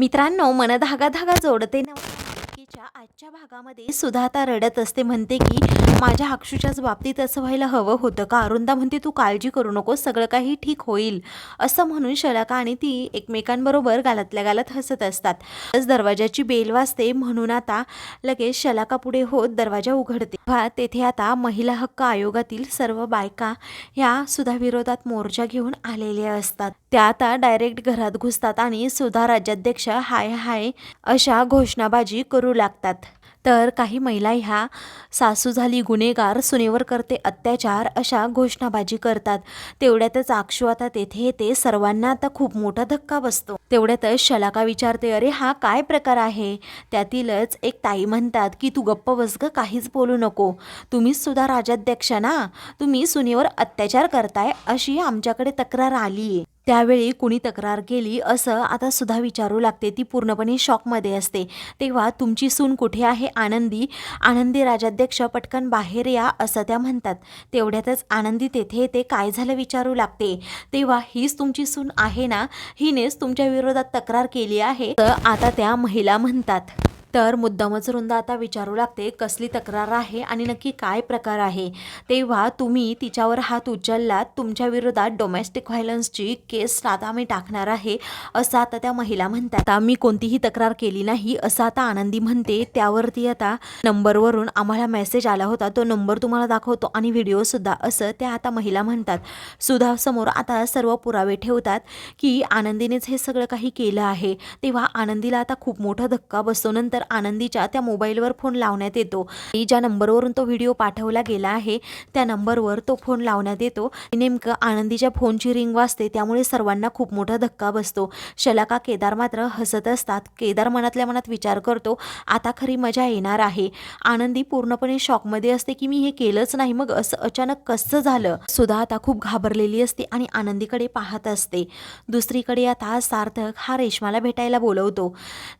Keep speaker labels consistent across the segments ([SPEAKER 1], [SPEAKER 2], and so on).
[SPEAKER 1] मित्रांनो मन धागा धागा जोडते ना मालिकेच्या आजच्या भागामध्ये सुद्धा आता रडत असते. म्हणते की माझ्या अक्षूच्याच बाबतीत असं व्हायला हवं होतं का? अरुंदा म्हणते तू काळजी करू नको सगळं काही ठीक होईल. असं म्हणून शलाका आणि ती एकमेकांबरोबर गालातल्या गालात हसत असतात. तसंच दरवाजाची बेल वाजते. म्हणून आता लगेच शलाका पुढे होत दरवाजा उघडते. तेथे आता महिला हक्क आयोगातील सर्व बायका ह्या सुधाविरोधात मोर्चा घेऊन आलेल्या असतात. त्या आता डायरेक्ट घरात घुसतात आणि सुधा राज्याध्यक्ष हाय हाय अशा घोषणाबाजी करू लागतात. तर काही महिला ह्या सासू झाली गुन्हेगार सुनेवर करते अत्याचार अशा घोषणाबाजी करतात. तेवढ्यातच आक्षू आता तेथे येते. सर्वांना आता खूप मोठा धक्का बसतो. तेवढ्यातच शलाका विचारते अरे हा काय प्रकार आहे? त्यातीलच एक ताई म्हणतात की तू गप्प बस ग काहीच बोलू नको. तुम्हीच सुद्धा राजाध्यक्ष ना. तुम्ही सुनेवर अत्याचार करताय अशी आमच्याकडे तक्रार आली आहे त्यावेळी कुणी तक्रार केली असं आता सुद्धा विचारू लागते. ती पूर्णपणे शॉकमध्ये असते. तेव्हा तुमची सून कुठे आहे? आनंदी आनंदी राजाध्यक्ष पटकन बाहेर या असं त्या म्हणतात. तेवढ्यातच आनंदी तेथे येते. काय झालं विचारू लागते. तेव्हा हीच तुमची सून आहे ना? हिनेच तुमच्या विरोधात तक्रार केली आहे. तर आता त्या महिला म्हणतात. तर मुद्दामच रुंदा आता विचारू लागते कसली तक्रार आहे आणि नक्की काय प्रकार आहे. तेव्हा तुम्ही तिच्यावर हात उचललात तुमच्या विरोधात डोमेस्टिक व्हायलन्सची केस आता आम्ही टाकणार आहे असं आता त्या महिला म्हणतात. आता मी कोणतीही तक्रार केली नाही असं आता आनंदी म्हणते. त्यावरती आता नंबरवरून आम्हाला मेसेज आला होता. तो नंबर तुम्हाला दाखवतो आणि व्हिडिओसुद्धा असं त्या आता महिला म्हणतात. सुधासमोर आता सर्व पुरावे ठेवतात की आनंदीनेच हे सगळं काही केलं आहे. तेव्हा आनंदीला आता खूप मोठा धक्का बसतो. नंतर आनंदीच्या त्या मोबाईलवर फोन लावण्यात येतो. आणि ज्या नंबरवरून तो व्हिडिओ पाठवला गेला आहे त्या नंबरवर तो फोन लावण्यात येतो. नेमकं आनंदीच्या फोनची रिंग वाजते त्यामुळे सर्वांना खूप मोठा धक्का बसतो. शलाका केदार मात्र हसत असतात. केदार मनातल्या मनात विचार करतो आता खरी मजा येणार आहे. आनंदी पूर्णपणे शॉकमध्ये असते की मी हे केलंच नाही. मग असं अचानक कसं झालं? सुधा आता खूप घाबरलेली असते आणि आनंदीकडे पाहत असते. दुसरीकडे आता सार्थक हा रेशमाला भेटायला बोलवतो.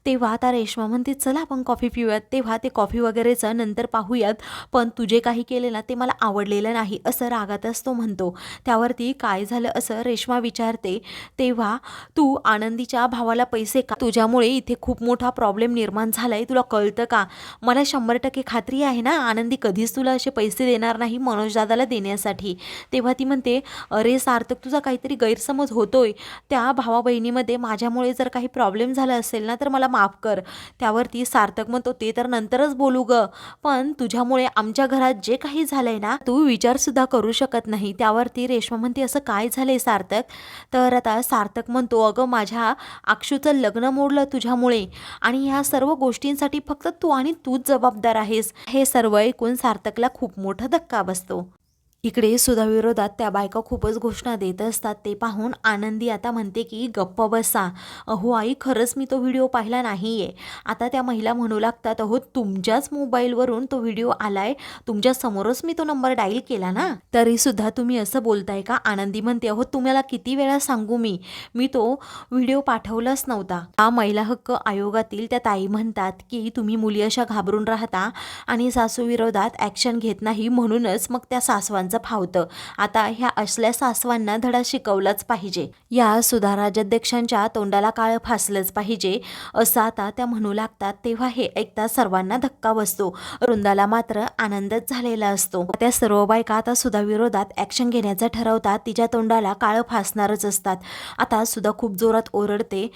[SPEAKER 1] तेव्हा आता रेशमा म्हणते चला आपण कॉफी पिऊयात. तेव्हा ते कॉफी वगैरेचं नंतर पाहूयात. पण तुझे काही केले ना ते मला आवडलेलं नाही असं रागातच तो म्हणतो. त्यावरती काय झालं असं रेश्मा विचारते. तेव्हा तू आनंदीच्या भावाला पैसे का? तुझ्यामुळे इथे खूप मोठा प्रॉब्लेम निर्माण झालाय. तुला कळतं का? मला शंभर टक्के खात्री आहे ना आनंदी कधीच तुला असे पैसे देणार नाही मनोजदादाला देण्यासाठी. तेव्हा ती म्हणते अरे सार्थक तुझा काहीतरी गैरसमज होतोय. त्या भावा बहिणीमध्ये माझ्यामुळे जर काही प्रॉब्लेम झाला असेल ना तर मला माफ कर. त्यावरती सार्थक म्हणतो ते तर नंतरच बोलू ग. पण तुझ्यामुळे आमच्या घरात जे काही झालंय ना तू विचारसुद्धा करू शकत नाही. त्यावरती रेश्मा म्हणते असं काय झालंय सार्थक? तर आता सार्थक म्हणतो अगं माझ्या अक्षूचं लग्न मोडलं तुझ्यामुळे आणि ह्या सर्व गोष्टींसाठी फक्त तू आणि तूच जबाबदार आहेस. हे सर्व ऐकून सार्थकला खूप मोठा धक्का बसतो. इकडे सुधाविरोधात त्या बायका खूपच घोषणा देत असतात. ते पाहून आनंदी आता म्हणते की गप्प बसा. अहो आई खरंच मी तो व्हिडिओ पाहिला नाही आहे आता त्या महिला म्हणू लागतात अहो तुमच्याच मोबाईलवरून तो व्हिडिओ आलाय. तुमच्या समोरच मी तो नंबर डाईल केला ना? तरी सुद्धा तुम्ही असं बोलताय का? आनंदी म्हणते अहो तुम्हाला किती वेळा सांगू मी? मी तो व्हिडिओ पाठवलाच नव्हता. हा महिला हक्क आयोगातील त्या ताई म्हणतात की तुम्ही मुली अशा घाबरून राहता आणि सासूविरोधात ॲक्शन घेत नाही म्हणूनच मग त्या सासवांचा फावतं. आता ह्या असल्या सासवांना धडा शिकवलाच पाहिजे. या सुधा राज्याध्यक्षांच्या तोंडाला काळ फासलंच पाहिजे. असं आता त्या म्हणू लागतात तेव्हा हे ऐकता सर्वांना धक्का बसतो. रुंदाला मात्र आनंदच झालेला असतो. त्या सर्व बायका आता सुधा विरोधात ॲक्शन घेण्याचं ठरवतात. तिच्या तोंडाला काळ फासणारच असतात. आता सुद्धा खूप जोरात ओरडते.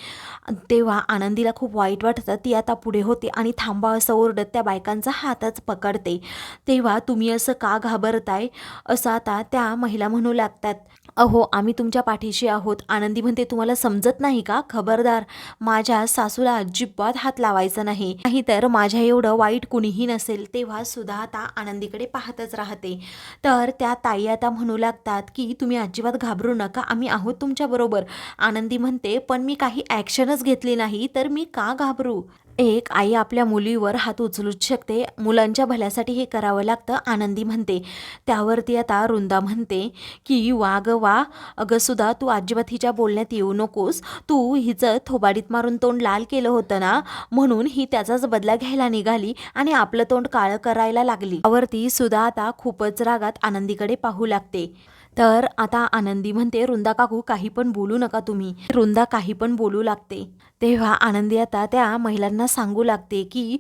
[SPEAKER 1] तेव्हा आनंदीला खूप वाईट वाटतं. ती आता पुढे होते आणि थांबा असं ओरडत त्या बायकांचा हातच पकडते. तेव्हा तुम्ही असं का घाबरताय? असं आता त्या महिला म्हणू लागतात अहो आम्ही तुमच्या पाठीशी आहोत. आनंदी म्हणते तुम्हाला समजत नाही का? खबरदार माझ्या सासूला अजिबात हात लावायचा नाही. नाहीतर माझ्या एवढं वाईट कुणीही नसेल तेव्हा सुद्धा आता आनंदीकडे पाहतच राहते. तर त्या ताई आता म्हणू लागतात की तुम्ही अजिबात घाबरू नका आम्ही आहोत तुमच्याबरोबर आनंदी म्हणते पण मी काही ॲक्शनच घेतली नाही तर मी का घाबरू? एक आई आपल्या मुलीवर हात उचलूच शकते. मुलांच्या भल्यासाठी हे करावं लागतं आनंदी म्हणते. त्यावरती आता रुंदा म्हणते की वा ग वा. अगं सुद्धा तू अजिबात हिच्या बोलण्यात येऊ नकोस. तू हिचं थोबाडीत मारून तोंड लाल केलं होतं ना म्हणून ही त्याचाच बदला घ्यायला निघाली आणि आपलं तोंड काळं करायला लागली. त्यावरती सुद्धा आता खूपच रागात आनंदीकडे पाहू लागते. तर आता आनंदी म्हणते रुंदा काकू काही पण बोलू नका तुम्ही. रुंदा काही पण बोलू लागते. तेव्हा आनंदी आता त्या महिलांना सांगू लागते की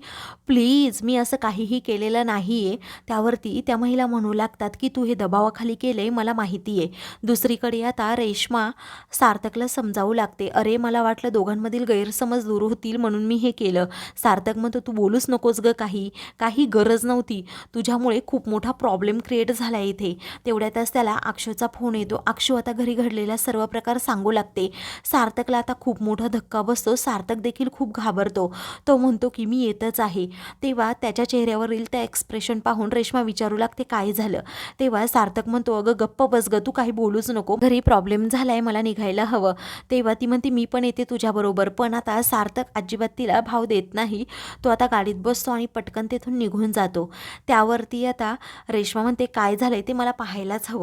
[SPEAKER 1] प्लीज मी असं काहीही केलेलं नाही आहे त्यावरती त्या महिला म्हणू लागतात की तू हे दबावाखाली केलं आहे मला माहिती आहे दुसरीकडे आता रेश्मा सार्थकला समजावू लागते. अरे मला वाटलं दोघांमधील गैरसमज दूर होतील म्हणून मी हे केलं. सार्थक म्हणतो तू बोलूच नकोस ग काही काही गरज नव्हती. तुझ्यामुळे खूप मोठा प्रॉब्लेम क्रिएट झाला आहे इथे. तेवढ्यातच त्याला अक्षूचा फोन येतो. अक्षू आता घरी घडलेला सर्व प्रकार सांगू लागते. सार्थकला आता खूप मोठा धक्का बसतो. सार्थक देखील खूप घाबरतो. तो म्हणतो की मी येतच आहे. तेव्हा त्याच्या चेहऱ्यावरील त्या एक्सप्रेशन पाहून रेश्मा विचारू लागते काय झालं? तेव्हा सार्थक म्हणतो अगं गप्प बस ग तू काही बोलूच नको. घरी प्रॉब्लेम झालाय मला निघायला हवं. तेव्हा ती म्हणते मी पण येते तुझ्याबरोबर पण आता सार्थक अजिबात तिला भाव देत नाही. तो आता गाडीत बसतो आणि पटकन तेथून निघून जातो. त्यावरती आता रेश्मा म्हणते काय झालंय ते मला पाहायलाच हवं.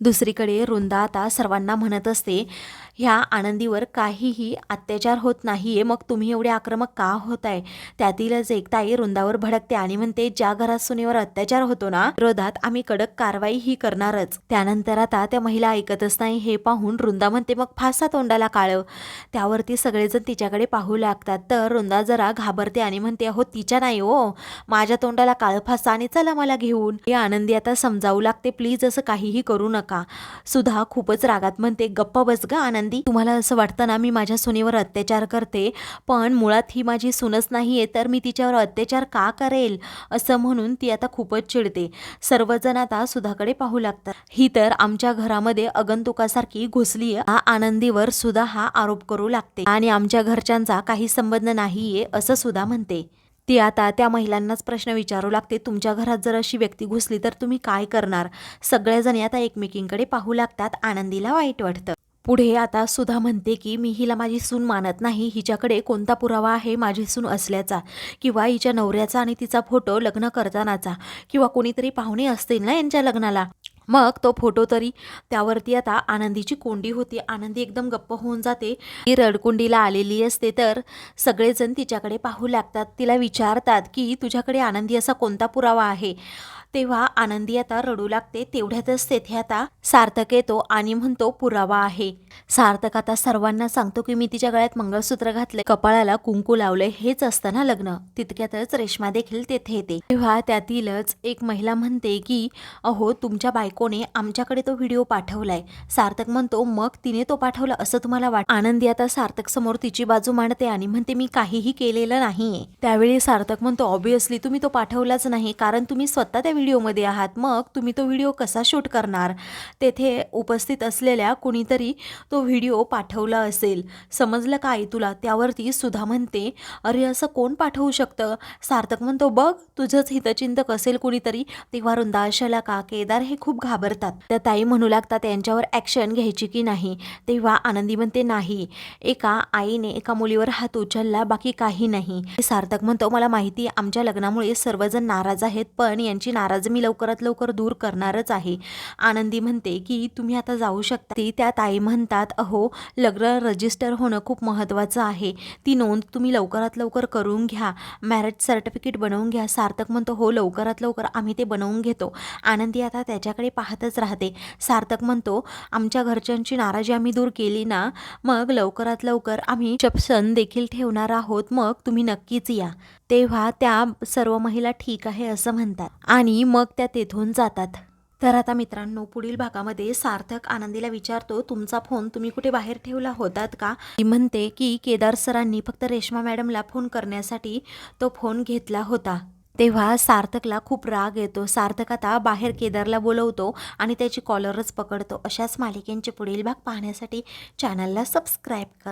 [SPEAKER 1] दुसरीकडे वृंदा आता सर्वांना म्हणत असते ह्या आनंदीवर काहीही अत्याचार होत नाही आहे मग तुम्ही एवढे आक्रमक का होत आहे त्यातीलच एक ताई भडकते आणि म्हणते ज्या घरात सुनेवर अत्याचार होतो ना विरोधात आम्ही कडक कारवाई ही करणारच त्यानंतर आता त्या महिला ऐकतच नाही. हे पाहून रुंदा म्हणते मग फासा तोंडाला काळव त्यावरती सगळेजण तिच्याकडे पाहू लागतात. तर रुंदा जरा घाबरते आणि म्हणते हो तिच्या नाही हो. माझ्या तोंडाला काळ फासा आणि चला मला घेऊन. हे आनंदी आता समजावू लागते. प्लीज असं काहीही करू नका सुधा खूपच रागात म्हणते गप्प बस ग आनंद. तुम्हाला असं वाटतं ना मी माझ्या सुनेवर अत्याचार करते पण मुळात ही माझी सुनच नाहीये तर मी तिच्यावर अत्याचार का करेल? असं म्हणून ती आता खूपच चिडते. सर्वजण आता सुधाकडे पाहू लागतात. ही तर आमच्या घरामध्ये अगंतुकासारखी घुसली हा आनंदीवर सुद्धा हा आरोप करू लागते. आणि आमच्या घरच्यांचा काही संबंध नाहीये असं सुद्धा म्हणते. ती आता त्या महिलांनाच प्रश्न विचारू लागते. तुमच्या घरात जर अशी व्यक्ती घुसली तर तुम्ही काय करणार? सगळेजण आता एकमेकींकडे पाहू लागतात. आनंदीला वाईट वाटतं. पुढे आता सुधा म्हणते की मी हिला माझी सून मानत नाही. हिच्याकडे कोणता पुरावा आहे माझी सून असल्याचा? किंवा हिच्या नवऱ्याचा आणि तिचा फोटो लग्न करतानाचा? किंवा कोणीतरी पाहुणे असतील ना यांच्या लग्नाला? मग तो फोटो तरी त्यावरती आता आनंदीची कोंडी होती. आनंदी एकदम गप्प होऊन जाते. ती रडकुंडीला आलेली असते तर सगळेजण तिच्याकडे पाहू लागतात. तिला विचारतात की तुझ्याकडे आनंदी असा कोणता पुरावा आहे? तेव्हा आनंदी आता रडू लागते तेवढ्यातच तेथे आता सार्थक येतो आणि म्हणतो पुरावा आहे. सार्थक आता सर्वांना सांगतो की मी तिच्या गळ्यात मंगळसूत्र घातले कपाळाला कुंकू लावले हेच असताना लग्न. तितक्यातच रेश्मा देखील तेथे येते. तेव्हा त्यातीलच एक महिला म्हणते की अहो तुमच्या बायकोने आमच्याकडे तो व्हिडिओ पाठवलाय. सार्थक म्हणतो मग तिने तो पाठवला असं तुम्हाला वाट आनंदी आता सार्थक समोर तिची बाजू मांडते आणि म्हणते मी काहीही केलेलं नाहीये. त्यावेळी सार्थक म्हणतो ऑब्विसली तुम्ही तो पाठवलाच नाही कारण तुम्ही स्वतः त्या व्हिडिओमध्ये आहात मग तुम्ही तो व्हिडिओ कसा शूट करणार? तेथे उपस्थित असलेल्या कुणीतरी तो व्हिडिओ पाठवला असेल. समजलं काय तुला? त्यावरती सुधा म्हणते अरे असं कोण पाठवू शकतं? सार्थक म्हणतो बघ तुझंच हितचिंतक असेल कुणीतरी. तेव्हा वृंदा का केदार हे खूप घाबरतात. त्या ताई म्हणू लागतात यांच्यावर ॲक्शन घ्यायची की नाही? तेव्हा आनंदी म्हणते नाही. एका आईने एका मुलीवर हात उचलला बाकी काही नाही. सार्थक म्हणतो मला माहिती आहे, आमच्या लग्नामुळे सर्वजण नाराज आहेत पण यांची नाराज नाराज मी लवकरात लवकर दूर करणारच आहे. आनंदी म्हणते की तुम्ही आता जाऊ शकता. ती त्या ताई म्हणतात अहो लग्न रजिस्टर होणं खूप महत्त्वाचं आहे. ती नोंद तुम्ही लवकरात लवकर करून घ्या. मॅरेज सर्टिफिकेट बनवून घ्या. सार्थक म्हणतो हो लवकरात लवकर आम्ही ते बनवून घेतो. आनंदी आता त्याच्याकडे पाहतच राहते. सार्थक म्हणतो आमच्या घरच्यांची नाराजी आम्ही दूर केली ना मग लवकरात लवकर आम्ही चपसन देखील ठेवणार आहोत. मग तुम्ही नक्कीच या. तेव्हा त्या सर्व महिला ठीक आहे असं म्हणतात. आणि मग त्या तेथून जातात. तर आता मित्रांनो पुढील भागामध्ये सार्थक आनंदीला विचारतो तुमचा फोन तुम्ही कुठे बाहेर ठेवला होतात का? ती म्हणते की केदार सरांनी फक्त रेश्मा मॅडमला फोन करण्यासाठी तो फोन घेतला होता. तेव्हा सार्थकला खूप राग येतो. सार्थक आता बाहेर केदारला बोलवतो आणि त्याची कॉलरच पकडतो. अशाच मालिकेंचे पुढील भाग पाहण्यासाठी चॅनलला सबस्क्राईब कर.